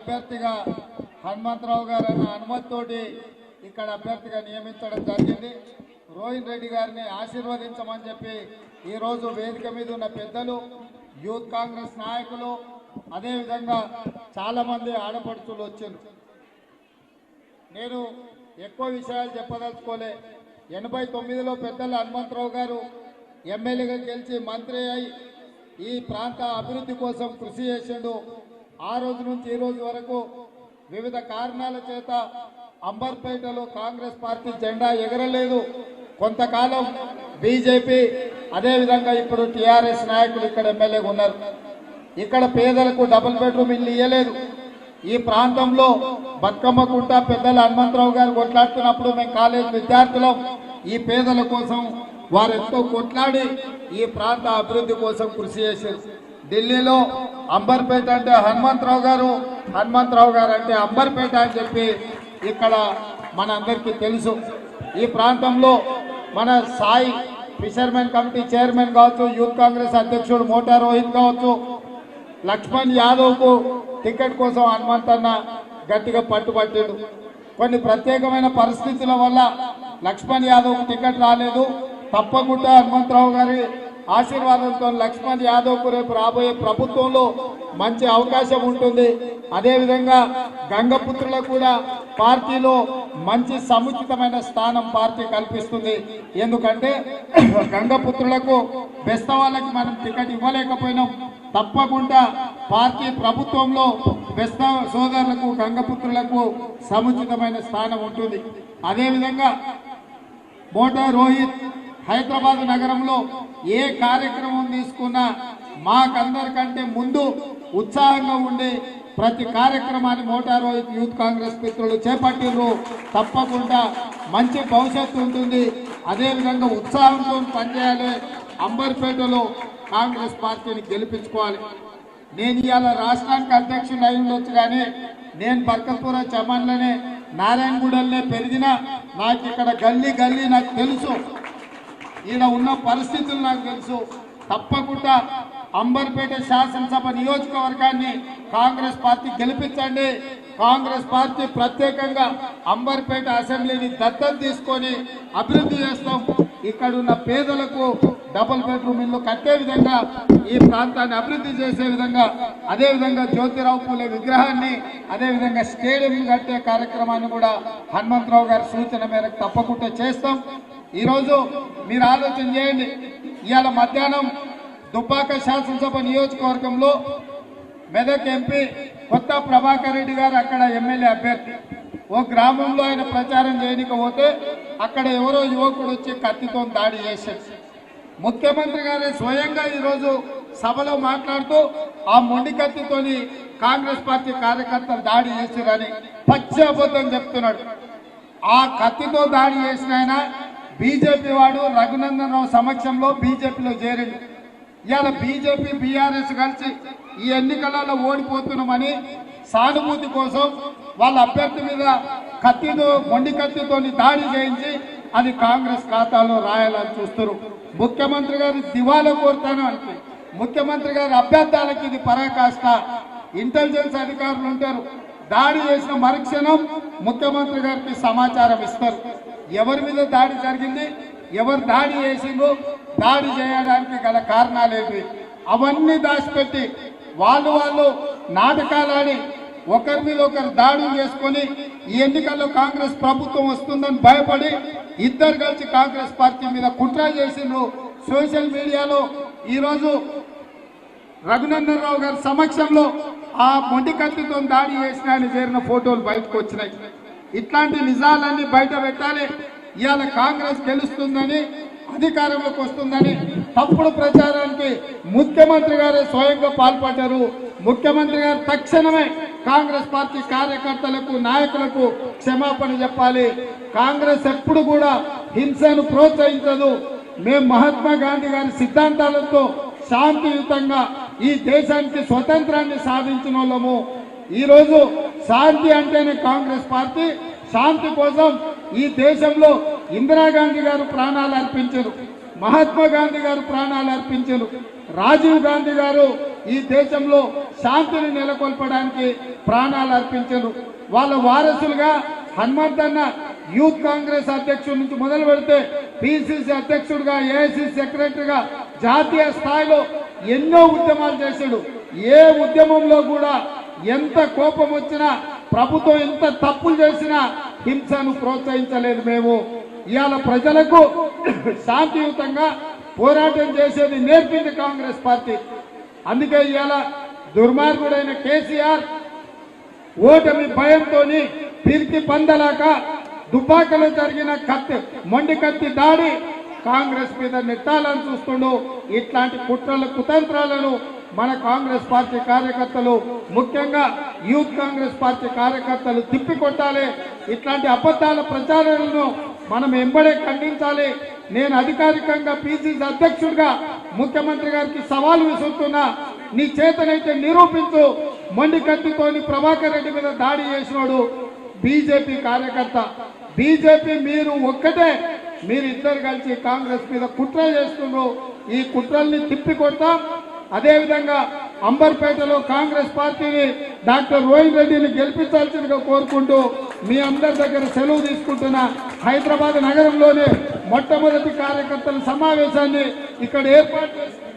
అభ్యర్థిగా హనుమంతరావు గారు అన్న అనుమతితోటి ఇక్కడ అభ్యర్థిగా నియమించడం జరిగింది. రోహిన్ రెడ్డి గారిని ఆశీర్వదించమని చెప్పి ఈరోజు వేదిక మీద ఉన్న పెద్దలు యూత్ కాంగ్రెస్ నాయకులు అదేవిధంగా చాలామంది ఆడపడుచులు వచ్చారు. నేను ఎక్కువ విషయాలు చెప్పదలుచుకోలే. ఎనభై తొమ్మిదిలో పెద్దలు హనుమంతరావు గారు ఎమ్మెల్యేగా గెలిచి మంత్రి అయి ఈ ప్రాంత అభివృద్ధి కోసం కృషి చేసిండు. ఆ రోజు నుంచి ఈ రోజు వరకు వివిధ కారణాల చేత అంబర్పేటలో కాంగ్రెస్ పార్టీ జెండా ఎగరలేదు. కొంతకాలం బీజేపీ అదేవిధంగా ఇప్పుడు టీఆర్ఎస్ నాయకులు ఇక్కడ ఎమ్మెల్యేగా ఉన్నారు. ఇక్కడ పేదలకు డబుల్ బెడ్రూమ్ ఇల్లు ఇవ్వలేదు ఈ ప్రాంతంలో బతుకమ్మ కుంట పెద్దల హనుమంతరావు గారు కొట్లాడుతున్నప్పుడు మేము కాలేజ్ విద్యార్థులం. ఈ పేదల కోసం వారెంతో కొట్లాడి ఈ ప్రాంత అభివృద్ధి కోసం కృషి చేశారు. ఢిల్లీలో అంబర్పేట అంటే హనుమంతరావు గారు హనుమంతరావు గారు అంటే అంబర్పేట అని చెప్పి ఇక్కడ మనందరికీ తెలుసు. ఈ ప్రాంతంలో మన సాయి ఫిషర్మెన్ కమిటీ చైర్మన్ కావచ్చు యూత్ కాంగ్రెస్ అధ్యక్షుడు మోటా రోహిత్ కావచ్చు లక్ష్మణ్ యాదవ్కు టికెట్ కోసం హనుమంతన్న గట్టిగా పట్టుబట్టాడు. కొన్ని ప్రత్యేకమైన పరిస్థితుల వల్ల లక్ష్మణ్ యాదవ్కు టికెట్ రాలేదు. తప్పకుండా హనుమంతరావు గారి ఆశీర్వాదంతో లక్ష్మణ్ యాదవ్కు రేపు రాబోయే ప్రభుత్వంలో మంచి అవకాశం ఉంటుంది. అదేవిధంగా గంగపుత్రులకు కూడా పార్టీలో మంచి సముచితమైన స్థానం పార్టీ కల్పిస్తుంది. ఎందుకంటే గంగపుత్రులకు బెస్తవాళ్ళకి మనం టికెట్ ఇవ్వలేకపోయినాం. తప్పకుండా పార్టీ ప్రభుత్వంలో బెస్త సోదరులకు గంగపుత్రులకు సముచితమైన స్థానం ఉంటుంది. అదేవిధంగా మోటా రోహిత్ హైదరాబాద్ నగరంలో ఏ కార్యక్రమం తీసుకున్నా మాకందరికంటే ముందు ఉత్సాహంగా ఉండి ప్రతి కార్యక్రమాన్ని మోటా యూత్ కాంగ్రెస్ మిత్రులు చేపట్టిర్రు. తప్పకుండా మంచి భవిష్యత్తు ఉంటుంది. అదేవిధంగా ఉత్సాహంతో పనిచేయాలి. అంబర్పేటలో కాంగ్రెస్ పార్టీని గెలిపించుకోవాలి. నేను ఇవాళ రాష్ట్రానికి అధ్యక్షుడు అయి ఉండొచ్చు కానీ నేను బర్కపూర చమన్లనే నారాయణగూడల్నే పెరిగినా నాకు ఇక్కడ గల్లీ గల్లీ నాకు తెలుసు. ఈయన ఉన్న పరిస్థితులు నాకు తెలుసు. తప్పకుండా అంబర్పేట శాసనసభ నియోజకవర్గాన్ని కాంగ్రెస్ పార్టీ గెలిపించండి. కాంగ్రెస్ పార్టీ ప్రత్యేకంగా అంబర్పేట అసెంబ్లీని దత్తత తీసుకొని అభివృద్ధి చేస్తాం. ఇక్కడ ఉన్న పేదలకు డబుల్ బెడ్రూమ్ ఇల్లు కట్టే విధంగా ఈ ప్రాంతాన్ని అభివృద్ధి చేసే విధంగా అదేవిధంగా జ్యోతిరావు పూలే విగ్రహాన్ని అదే విధంగా స్టేడియం కట్టే కార్యక్రమాన్ని కూడా హనుమంతరావు గారి సూచన మేరకు తప్పకుండా చేస్తాం. ఈరోజు మీరు ఆలోచన చేయండి. ఇవాళ మధ్యాహ్నం దుబ్బాక శాసనసభ నియోజకవర్గంలో మెదక్ ఎంపీ కొత్త ప్రభాకర్ రెడ్డి గారు అక్కడ ఎమ్మెల్యే అభ్యర్థి. ఓ గ్రామంలో ఆయన ప్రచారం చేయకపోతే అక్కడ ఎవరో యువకుడు వచ్చి కత్తితో దాడి చేశాడు. ముఖ్యమంత్రి గారే స్వయంగా ఈరోజు సభలో మాట్లాడుతూ ఆ మొండి కత్తితోని కాంగ్రెస్ పార్టీ కార్యకర్తలు దాడి చేశారని పచ్చి అబద్ధం చెప్తున్నాడు. ఆ కత్తితో దాడి చేసిన ఆయన బీజేపీ వాడు రఘునందన్ రావు సమక్షంలో బీజేపీలో చేరింది ఇవాళ బీజేపీ బీఆర్ఎస్ కలిసి ఈ ఎన్నికలలో ఓడిపోతున్నామని సానుభూతి కోసం వాళ్ళ అభ్యర్థి మీద కత్తితో మొండి కత్తితోని దాడి చేయించి అది కాంగ్రెస్ ఖాతాలో రాయాలని చూస్తారు ముఖ్యమంత్రి గారు దివాలా కోరుతాను అంటే ముఖ్యమంత్రి గారి అభ్యర్థాలకి ఇది పరాకాష్ట. ఇంటెలిజెన్స్ అధికారులు ఉంటారు. దాడి చేసిన మరుక్షణం ముఖ్యమంత్రి గారికి సమాచారం ఇస్తారు. ఎవరి మీద దాడి జరిగింది? ఎవరు దాడి చేసిండ్రు? దాడి చేయడానికి గల కారణాలేంటి? అవన్నీ దాచిపెట్టి వాళ్ళు వాళ్ళు నాటకాలాడి ఒకరి మీద ఒకరు దాడులు చేసుకొని ఈ ఎన్నికల్లో కాంగ్రెస్ ప్రభుత్వం వస్తుందని భయపడి ఇద్దరు కలిసి కాంగ్రెస్ పార్టీ మీద కుట్ర చేసిండ్రు. సోషల్ మీడియాలో ఈరోజు రఘునందన్ రావు గారి సమక్షంలో ఆ మొండి కత్తితో దాడి చేసిన చేరిన ఫోటోలు బయటకు వచ్చినాయి. ఇట్లాంటి నిజాలన్నీ బయట పెట్టాలి. ఇవాళ కాంగ్రెస్ గెలుస్తుందని అధికారంలోకి వస్తుందని తప్పుడు ప్రచారానికి ముఖ్యమంత్రి గారే స్వయంగా పాల్పడ్డారు. ముఖ్యమంత్రి గారు తక్షణమే కాంగ్రెస్ పార్టీ కార్యకర్తలకు నాయకులకు క్షమాపణ చెప్పాలి. కాంగ్రెస్ ఎప్పుడు కూడా హింసను ప్రోత్సహించదు. మేము మహాత్మా గాంధీ గారి సిద్ధాంతాలతో శాంతియుతంగా ఈ దేశానికి స్వతంత్రాన్ని సాధించిన వాళ్ళము. ఈరోజు శాంతి అంటేనే కాంగ్రెస్ పార్టీ. శాంతి కోసం ఈ దేశంలో ఇందిరాగాంధీ గారు ప్రాణాలు అర్పించారు. మహాత్మా గాంధీ గారు ప్రాణాలు అర్పించారు. రాజీవ్ గాంధీ గారు ఈ దేశంలో శాంతిని నెలకొల్పడానికి ప్రాణాలు అర్పించారు. వాళ్ళ వారసులుగా హనుమంతన్న యూత్ కాంగ్రెస్ అధ్యక్షుడి నుంచి మొదలు పెడితే పిసిసి అధ్యక్షుడిగా ఏఐసిసి సెక్రటరీగా జాతీయ స్థాయిలో ఎన్నో ఉద్యమాలు చేశాడు. ఏ ఉద్యమంలో కూడా ఎంత కోపం వచ్చినా ప్రభుత్వం ఎంత తప్పులు చేసినా హింసను ప్రోత్సహించలేదు మేము. ఇవాళ ప్రజలకు శాంతియుతంగా పోరాటం చేసేది నేర్పింది కాంగ్రెస్ పార్టీ. అందుకే ఇవాళ దుర్మార్గుడైన కేసీఆర్ ఓటమి భయంతో పిరికి పందలాక దుబ్బాకలో జరిగిన కత్తి మొండి కత్తి దాడి కాంగ్రెస్ మీద నెట్టాలని చూస్తుండు. ఇట్లాంటి కుట్రల కుతంత్రాలను మన కాంగ్రెస్ పార్టీ కార్యకర్తలు ముఖ్యంగా యూత్ కాంగ్రెస్ పార్టీ కార్యకర్తలు తిప్పికొట్టాలి. ఇట్లాంటి అబద్ధాల ప్రచారాలను మనం ఎంబడే ఖండించాలి. నేను అధికారికంగా పిసిసి అధ్యక్షుడిగా ముఖ్యమంత్రి గారికి సవాల్ విసురుతున్నా. నీ చేతనైతే నిరూపించు. మొండి కత్తితోని ప్రభాకర్ రెడ్డి మీద దాడి చేసినోడు బీజేపీ కార్యకర్త. బీజేపీ మీరు ఒక్కటే. మీరు ఇద్దరు కలిసి కాంగ్రెస్ మీద కుట్ర చేస్తున్నారు ఈ కుట్రల్ని తిప్పికొడతాం. అదేవిధంగా అంబర్పేటలో కాంగ్రెస్ పార్టీని డాక్టర్ రోహిత్ రెడ్డిని గెలిపించాల్సిందిగా కోరుకుంటూ మీ అందరి దగ్గర సెలవు తీసుకుంటున్న హైదరాబాద్ నగరంలోనే మొట్టమొదటి కార్యకర్తల సమావేశాన్ని ఇక్కడ ఏర్పాటు చేసి